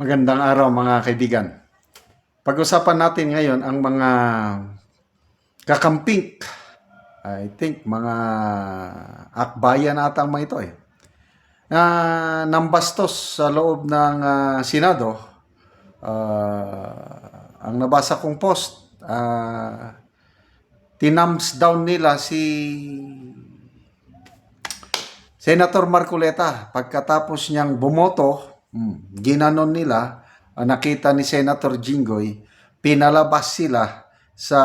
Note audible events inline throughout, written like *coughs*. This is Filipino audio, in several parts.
Magandang araw mga kaibigan. Pag-usapan natin ngayon ang mga kakamping. I think mga akbayan ata mga ito eh. Na nambastos sa loob ng ah, Senado. Ah, ang nabasa kong post, ah, tinums down nila si Senator Marcoleta, pagkatapos niyang bumoto, mm, ginanon nila, ah, nakita ni Senator Jinggoy, pinalabas sila sa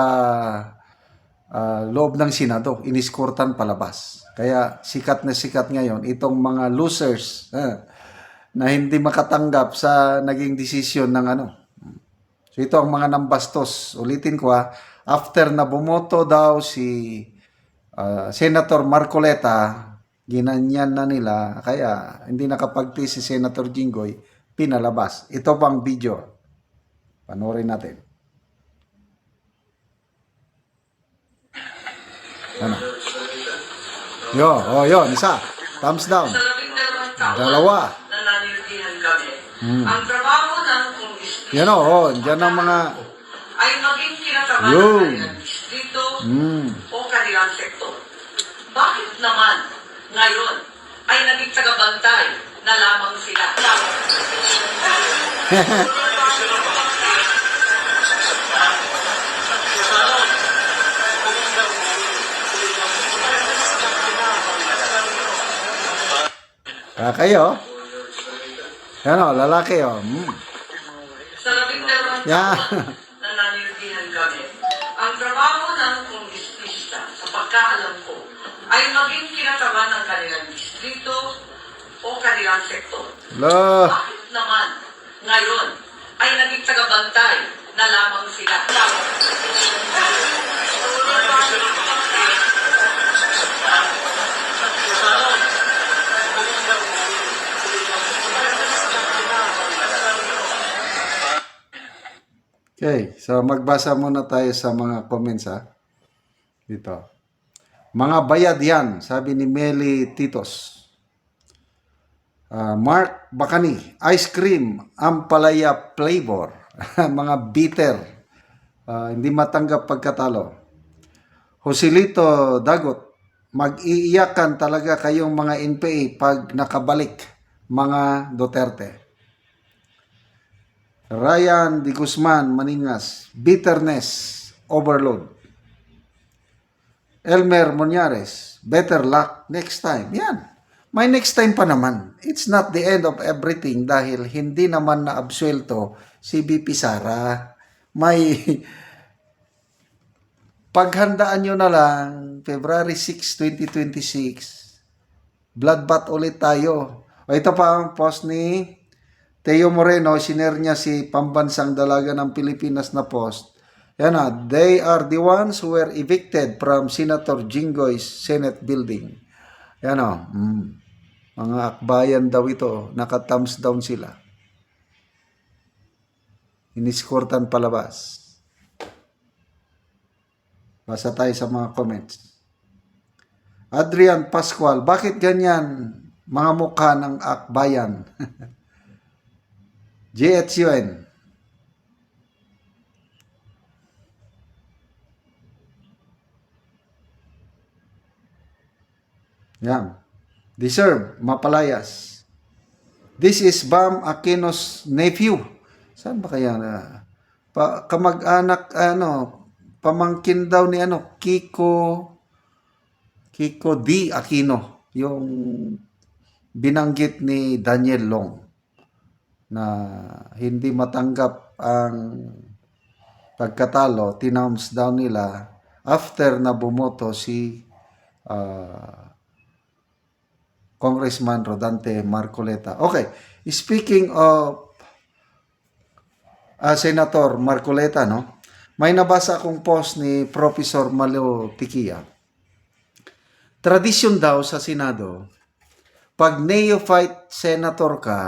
ah, loob ng Senado, iniskortan palabas. Kaya sikat na sikat ngayon itong mga losers ah, na hindi makatanggap sa naging desisyon ng ano. So ito ang mga nambastos. Ulitin ko ha, after na bumoto daw si ah, Senator Marcoleta, ginanyan na nila, kaya hindi nakapagti si Senator Jinggoy, pinalabas. Ito pang video. Panoorin natin. Ano? Yo, oh, yun, isa. Thumbs down. Dalawa. kami. Ang trabaho ng kongresista Yan o, oh, dyan ang mga... ay maging Yun. ng distrito Mm. o kanilang sektor. Bakit naman ngayon ay naging tagabantay na lamang sila? Ah, kayo. Yan o, lalaki o. Mm. Sa labing dalawang Yeah. na nanilihan kami, ang trabaho ng kongresista sa pagkaalam ko ay maging kinataman ng kanilang distrito o kanilang sektor. Lo. Bakit naman ngayon ay naging tagabantay na lamang sila? Okay, so magbasa muna tayo sa mga comments ha. Dito. Mga bayad yan, sabi ni Meli Titos. Ah, Mark Bakani, ice cream, ampalaya flavor, *laughs* mga bitter, Ah, hindi matanggap pagkatalo. Joselito Dagot, mag-iiyakan talaga kayong mga NPA pag nakabalik, mga Duterte. Ryan Di Guzman Maningas, bitterness, overload. Elmer Monyares, better luck next time. Yan. May next time pa naman. It's not the end of everything dahil hindi naman na-absuelto si BP Sara. May *laughs* paghandaan nyo na lang, February 6, 2026, bloodbath ulit tayo. O ito pa ang post ni Teo Moreno, sinare niya si Pambansang Dalaga ng Pilipinas na post. Yan they are the ones who were evicted from Senator Jinggoy's Senate building. Yan mm, mga akbayan daw ito, naka-thumbs down sila. Iniskortan palabas. Basa tayo sa mga comments. Adrian Pascual, bakit ganyan mga mukha ng akbayan? *laughs* JHUN. Yan. Deserve, mapalayas. This is Bam Aquino's nephew. Saan ba kaya na? Pa, kamag-anak, ano, pamangkin daw ni ano, Kiko, Kiko D. Aquino. Yung binanggit ni Daniel Long na hindi matanggap ang pagkatalo, tinouns down nila after na bumoto si ah, Congressman Rodante Marcoleta. Okay, speaking of ah, Senator Marcoleta, no? May nabasa akong post ni Professor Malo Tikia. Tradisyon daw sa Senado, pag neophyte senator ka,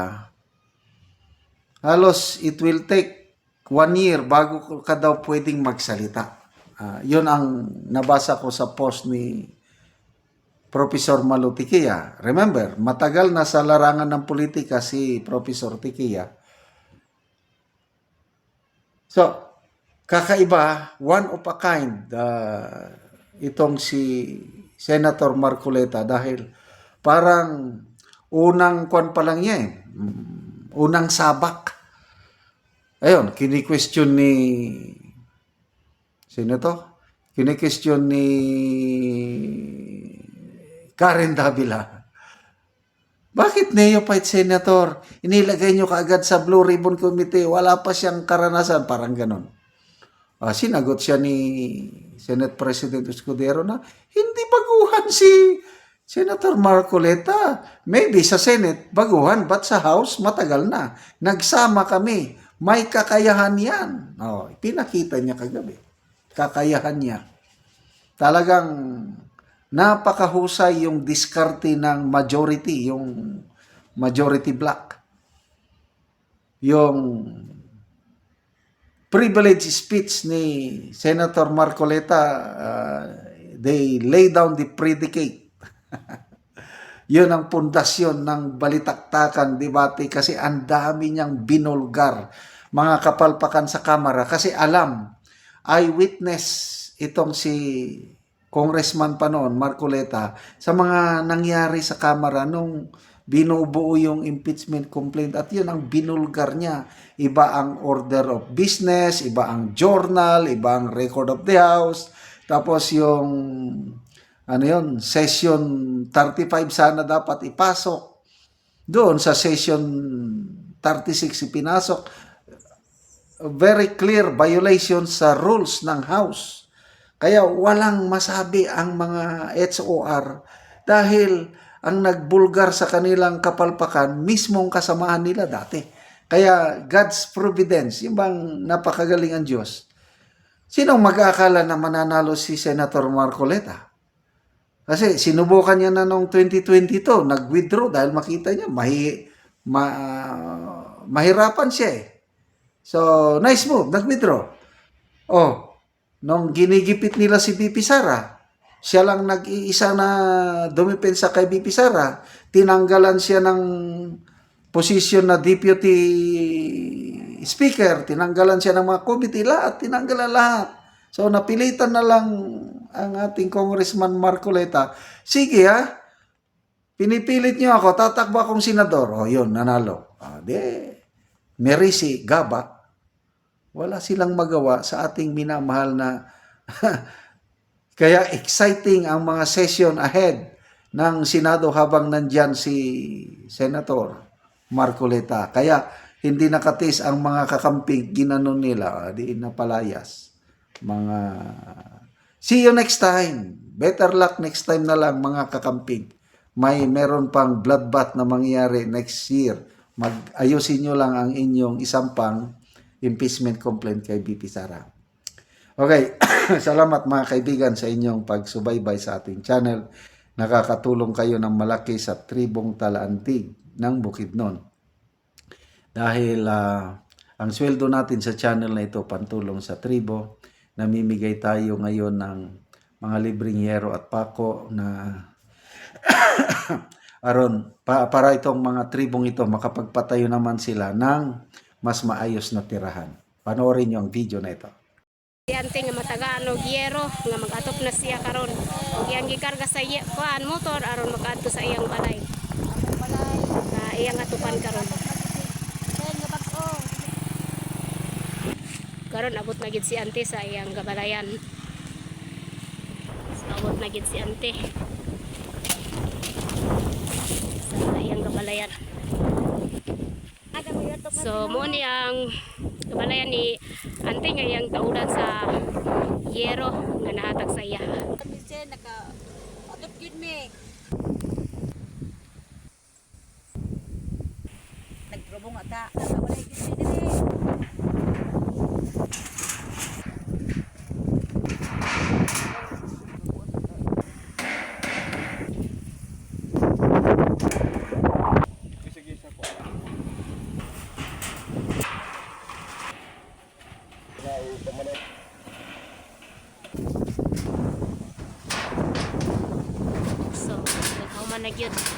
halos it will take one year bago ka daw pwedeng magsalita. Ah, yun ang nabasa ko sa post ni Professor Malu Tikia. Remember, matagal na sa larangan ng politika si Professor Tikia. So, kakaiba, one of a kind, uh, itong si Senator Marcoleta dahil parang unang kwan pa lang niya eh. Mm, Unang sabak. Ayun, kini-question ni Sino to? Kini-question ni Karen Davila. Bakit neophyte senator? Inilagay nyo kaagad sa Blue Ribbon Committee. Wala pa siyang karanasan. Parang ganon. Ah, sinagot siya ni Senate President Escudero na hindi baguhan si Senator Marcoleta. Maybe sa Senate, baguhan. But sa House, matagal na. Nagsama kami. May kakayahan yan. Oh, pinakita niya kagabi. Kakayahan niya. Talagang napakahusay yung diskarte ng majority, yung majority black. Yung privilege speech ni Senator Marcoleta, uh, they lay down the predicate. *laughs* Yun ang pundasyon ng balitaktakan, debate, kasi ang dami niyang binulgar, mga kapalpakan sa kamera, kasi alam, eyewitness itong si congressman pa noon, Marcoleta, sa mga nangyari sa kamera nung binubuo yung impeachment complaint at yun ang binulgar niya. Iba ang order of business, iba ang journal, iba ang record of the house, tapos yung ano yun, session 35 sana dapat ipasok. Doon sa session 36 ipinasok. Very clear violation sa rules ng House. Kaya walang masabi ang mga HOR dahil ang nagbulgar sa kanilang kapalpakan mismong kasamahan nila dati. Kaya God's providence, yung bang napakagaling ang Diyos. Sinong mag-aakala na mananalo si Senator Marcoleta? Kasi sinubukan niya na noong 2022, nag-withdraw dahil makita niya mahi, ma, mahirapan siya eh. So, nice move, nag-withdraw. Oh, nung ginigipit nila si BP Sara, siya lang nag-iisa na dumipensa kay BP Sara, tinanggalan siya ng posisyon na deputy speaker, tinanggalan siya ng mga committee, lahat, tinanggalan lahat. So, napilitan na lang ang ating Congressman Marcoleta. Sige ha, pinipilit niyo ako, tatakbo akong senador. O, yun, nanalo. Ah, di, Merisi, Gabak, wala silang magawa sa ating minamahal na *laughs* kaya exciting ang mga session ahead ng Senado habang nandyan si Senator Marcoleta. Kaya hindi nakatis ang mga kakamping ginanon nila, ah, di napalayas. Mga See you next time. Better luck next time na lang mga kakamping. May meron pang bloodbath na mangyayari next year. Mag-ayusin nyo lang ang inyong isang pang impeachment complaint kay BP Sara. Okay, *coughs* salamat mga kaibigan sa inyong pagsubaybay sa ating channel. Nakakatulong kayo ng malaki sa tribong talaantig ng Bukidnon. Dahil ah, ang sweldo natin sa channel na ito pantulong sa tribo, namimigay tayo ngayon ng mga libreng yero at pako na *coughs* aron pa, para itong mga tribong ito makapagpatayo naman sila ng mas maayos na tirahan. Panoorin niyo ang video na ito. Yante nga matagaan og yero nga mag-atop na siya karon. Ug iyang gikarga sa kuan motor aron makaadto sa iyang balay. Na iyang atupan karon. Karon abot na gid si ante sa iyang gabalayan. Abot na gid si ante. Sa iyang gabalayan. So, mo ni ang kabalayan ni ante nga iyang taudan sa yero nga nahatag sa iya. Kasi naka atop yun me. Nagprobong ata. Nakawalay yun nag-youth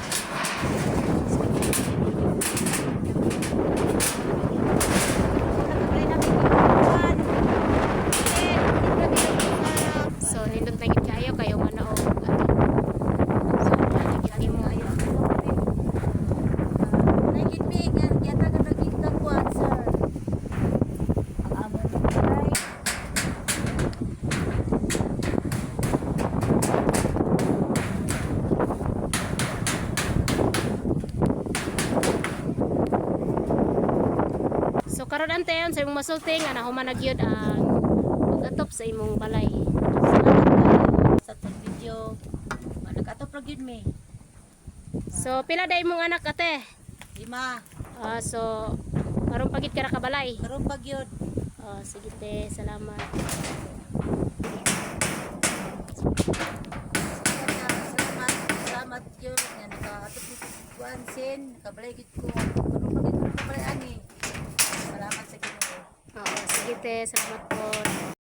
karon ante yon sa imong masulti nga nahuman na gyud ang pag-atop sa imong balay. Sa tong video. Ah, Nag-atop ra gyud mi. So pila day imong anak ate? Lima. Ah, so karon pagit ka ra ka balay. Karon pa gyud. Oh, sige te, salamat. Salamat. Salamat gyud nga naka-atop ni kuan sin, nakabalay ko. Sige te, salamat po.